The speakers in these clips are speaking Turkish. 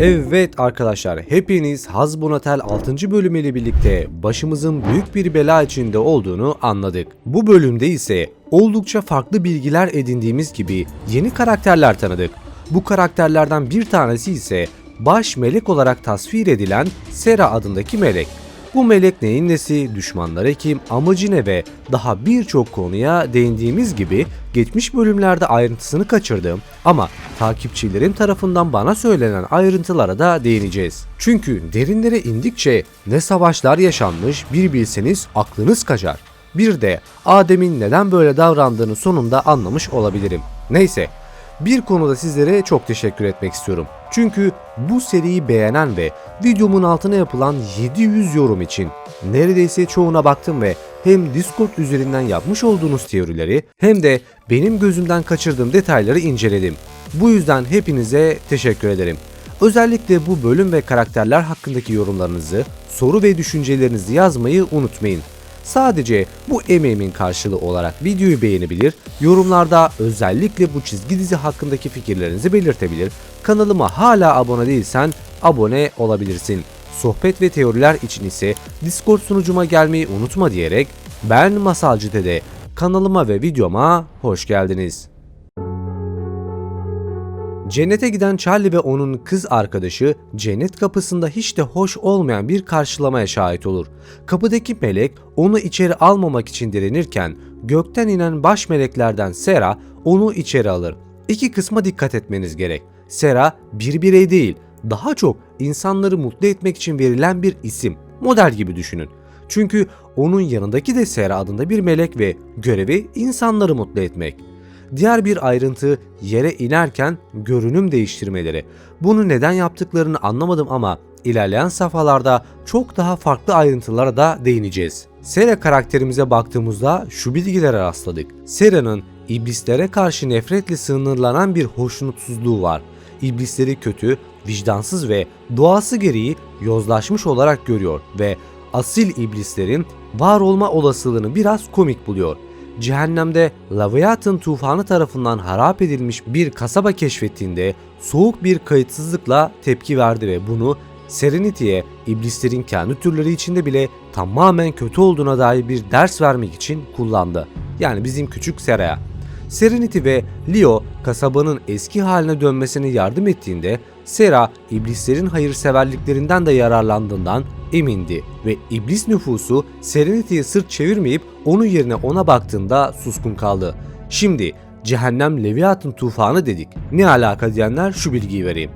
Evet arkadaşlar hepiniz Hazbonatel 6. bölümüyle birlikte başımızın büyük bir bela içinde olduğunu anladık. Bu bölümde ise oldukça farklı bilgiler edindiğimiz gibi yeni karakterler tanıdık. Bu karakterlerden bir tanesi ise baş melek olarak tasvir edilen Sera adındaki melek. Bu melek neyin nesi, düşmanları kim, amacı ne ve daha birçok konuya değindiğimiz gibi geçmiş bölümlerde ayrıntısını kaçırdığım ama takipçilerim tarafından bana söylenen ayrıntılara da değineceğiz. Çünkü derinlere indikçe ne savaşlar yaşanmış bir bilseniz aklınız kaçar. Bir de Adem'in neden böyle davrandığını sonunda anlamış olabilirim. Neyse bir konuda sizlere çok teşekkür etmek istiyorum. Çünkü bu seriyi beğenen ve videomun altına yapılan 700 yorum için neredeyse çoğuna baktım ve hem Discord üzerinden yapmış olduğunuz teorileri hem de benim gözümden kaçırdığım detayları inceledim. Bu yüzden hepinize teşekkür ederim. Özellikle bu bölüm ve karakterler hakkındaki yorumlarınızı, soru ve düşüncelerinizi yazmayı unutmayın. Sadece bu emeğimin karşılığı olarak videoyu beğenebilir, yorumlarda özellikle bu çizgi dizi hakkındaki fikirlerinizi belirtebilir, kanalıma hala abone değilsen abone olabilirsin. Sohbet ve teoriler için ise Discord sunucuma gelmeyi unutma diyerek ben Masalcı Dede, kanalıma ve videoma hoş geldiniz. Cennete giden Charlie ve onun kız arkadaşı cennet kapısında hiç de hoş olmayan bir karşılamaya şahit olur. Kapıdaki melek onu içeri almamak için direnirken gökten inen baş meleklerden Sera onu içeri alır. İki kısma dikkat etmeniz gerek. Sera bir birey değil, daha çok insanları mutlu etmek için verilen bir isim, model gibi düşünün. Çünkü onun yanındaki de Sera adında bir melek ve görevi insanları mutlu etmek. Diğer bir ayrıntı yere inerken görünüm değiştirmeleri. Bunu neden yaptıklarını anlamadım ama ilerleyen safhalarda çok daha farklı ayrıntılara da değineceğiz. Sera karakterimize baktığımızda şu bilgilere rastladık. Sera'nın iblislere karşı nefretle sınırlanan bir hoşnutsuzluğu var. İblisleri kötü, vicdansız ve doğası gereği yozlaşmış olarak görüyor ve asil iblislerin var olma olasılığını biraz komik buluyor cehennemde Leviathan tufanı tarafından harap edilmiş bir kasaba keşfettiğinde soğuk bir kayıtsızlıkla tepki verdi ve bunu Serenity'ye iblislerin kendi türleri içinde bile tamamen kötü olduğuna dair bir ders vermek için kullandı. Yani bizim küçük Sera'ya. Serenity ve Leo kasabanın eski haline dönmesine yardım ettiğinde Sera iblislerin hayırseverliklerinden de yararlandığından emindi ve iblis nüfusu Serenity'ye sırt çevirmeyip onun yerine ona baktığında suskun kaldı. Şimdi cehennem Leviathan tufanı dedik. Ne alaka diyenler şu bilgiyi vereyim.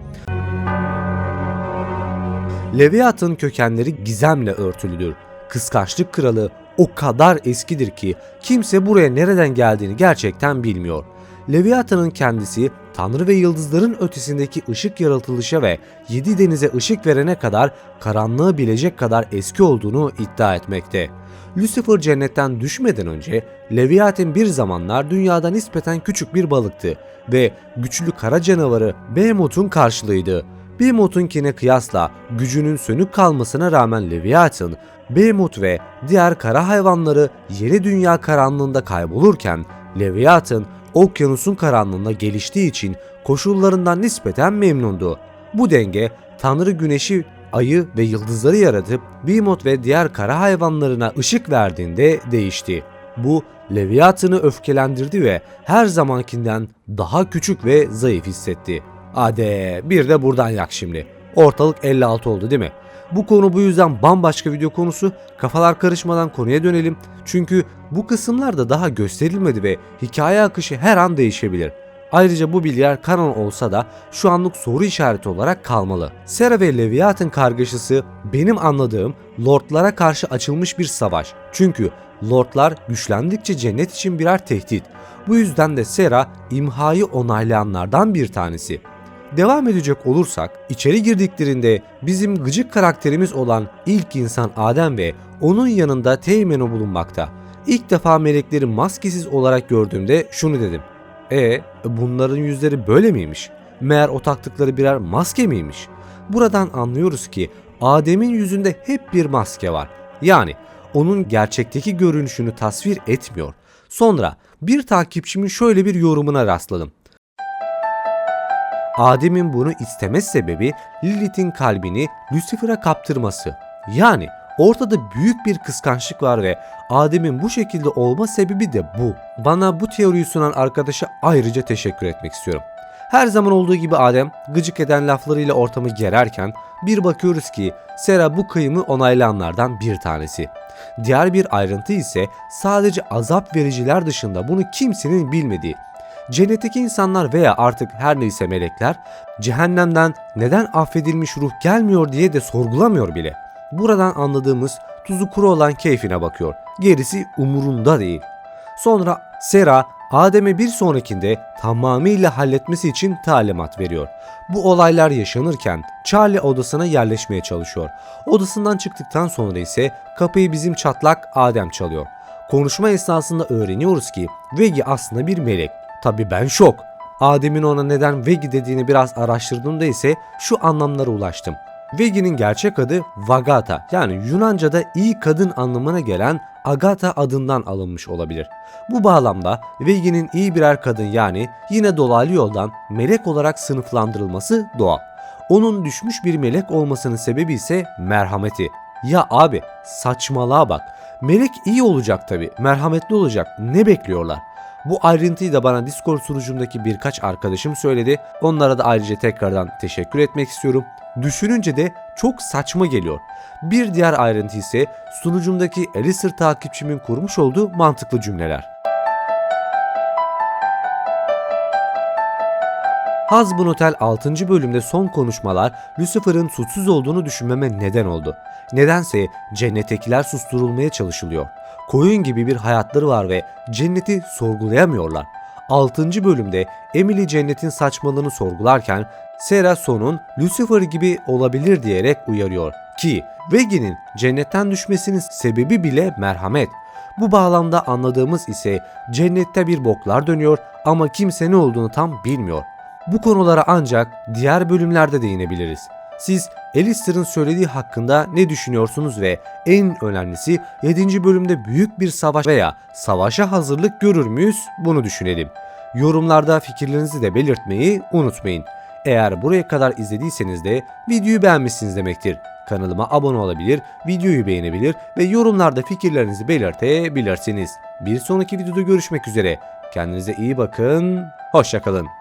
Leviathan kökenleri gizemle örtülüdür. Kıskançlık kralı o kadar eskidir ki kimse buraya nereden geldiğini gerçekten bilmiyor. Leviathan'ın kendisi Tanrı ve yıldızların ötesindeki ışık yaratılışa ve yedi denize ışık verene kadar karanlığı bilecek kadar eski olduğunu iddia etmekte. Lucifer cennetten düşmeden önce Leviathan bir zamanlar dünyada nispeten küçük bir balıktı ve güçlü kara canavarı Behemoth'un karşılığıydı. Behemoth'unkine kıyasla gücünün sönük kalmasına rağmen Leviathan, Behemoth ve diğer kara hayvanları yeni dünya karanlığında kaybolurken Leviathan okyanusun karanlığında geliştiği için koşullarından nispeten memnundu. Bu denge Tanrı güneşi, ayı ve yıldızları yaratıp Behemoth ve diğer kara hayvanlarına ışık verdiğinde değişti. Bu Leviathan'ı öfkelendirdi ve her zamankinden daha küçük ve zayıf hissetti. Ade bir de buradan yak şimdi. Ortalık 56 oldu değil mi? Bu konu bu yüzden bambaşka video konusu. Kafalar karışmadan konuya dönelim. Çünkü bu kısımlarda daha gösterilmedi ve hikaye akışı her an değişebilir. Ayrıca bu bilgiler kanon olsa da şu anlık soru işareti olarak kalmalı. Sera ve Leviathan kargaşası benim anladığım lordlara karşı açılmış bir savaş. Çünkü lordlar güçlendikçe cennet için birer tehdit. Bu yüzden de Sera imhayı onaylayanlardan bir tanesi. Devam edecek olursak içeri girdiklerinde bizim gıcık karakterimiz olan ilk insan Adem ve onun yanında Teğmen'i bulunmakta. İlk defa melekleri maskesiz olarak gördüğümde şunu dedim. E bunların yüzleri böyle miymiş? Meğer o taktıkları birer maske miymiş? Buradan anlıyoruz ki Adem'in yüzünde hep bir maske var. Yani onun gerçekteki görünüşünü tasvir etmiyor. Sonra bir takipçimin şöyle bir yorumuna rastladım. Adem'in bunu isteme sebebi Lilith'in kalbini Lucifer'a kaptırması. Yani ortada büyük bir kıskançlık var ve Adem'in bu şekilde olma sebebi de bu. Bana bu teoriyi sunan arkadaşa ayrıca teşekkür etmek istiyorum. Her zaman olduğu gibi Adem gıcık eden laflarıyla ortamı gererken bir bakıyoruz ki Sera bu kıyımı onaylayanlardan bir tanesi. Diğer bir ayrıntı ise sadece azap vericiler dışında bunu kimsenin bilmediği. Cennetteki insanlar veya artık her neyse melekler cehennemden neden affedilmiş ruh gelmiyor diye de sorgulamıyor bile. Buradan anladığımız tuzu kuru olan keyfine bakıyor. Gerisi umurunda değil. Sonra Sera Adem'e bir sonrakinde tamamıyla halletmesi için talimat veriyor. Bu olaylar yaşanırken Charlie odasına yerleşmeye çalışıyor. Odasından çıktıktan sonra ise kapıyı bizim çatlak Adem çalıyor. Konuşma esnasında öğreniyoruz ki Vegi aslında bir melek. Tabi ben şok. Adem'in ona neden Vegi dediğini biraz araştırdığımda ise şu anlamlara ulaştım. Vegi'nin gerçek adı Vagata yani Yunanca'da iyi kadın anlamına gelen Agata adından alınmış olabilir. Bu bağlamda Vegi'nin iyi birer kadın yani yine dolaylı yoldan melek olarak sınıflandırılması doğal. Onun düşmüş bir melek olmasının sebebi ise merhameti. Ya abi saçmalığa bak. Melek iyi olacak tabi, merhametli olacak. Ne bekliyorlar? Bu ayrıntıyı da bana Discord sunucumdaki birkaç arkadaşım söyledi. Onlara da ayrıca tekrardan teşekkür etmek istiyorum. Düşününce de çok saçma geliyor. Bir diğer ayrıntı ise sunucumdaki Alistair takipçimin kurmuş olduğu mantıklı cümleler. Hazbun Otel 6. bölümde son konuşmalar Lucifer'ın suçsuz olduğunu düşünmeme neden oldu. Nedense cennettekiler susturulmaya çalışılıyor. Koyun gibi bir hayatları var ve cenneti sorgulayamıyorlar. 6. bölümde Emily cennetin saçmalığını sorgularken Sarah sonun Lucifer gibi olabilir diyerek uyarıyor ki Vegi'nin cennetten düşmesinin sebebi bile merhamet. Bu bağlamda anladığımız ise cennette bir boklar dönüyor ama kimse ne olduğunu tam bilmiyor. Bu konulara ancak diğer bölümlerde değinebiliriz. Siz Alistair'ın söylediği hakkında ne düşünüyorsunuz ve en önemlisi 7. bölümde büyük bir savaş veya savaşa hazırlık görür müyüz bunu düşünelim. Yorumlarda fikirlerinizi de belirtmeyi unutmayın. Eğer buraya kadar izlediyseniz de videoyu beğenmişsiniz demektir. Kanalıma abone olabilir, videoyu beğenebilir ve yorumlarda fikirlerinizi belirtebilirsiniz. Bir sonraki videoda görüşmek üzere. Kendinize iyi bakın, hoşçakalın.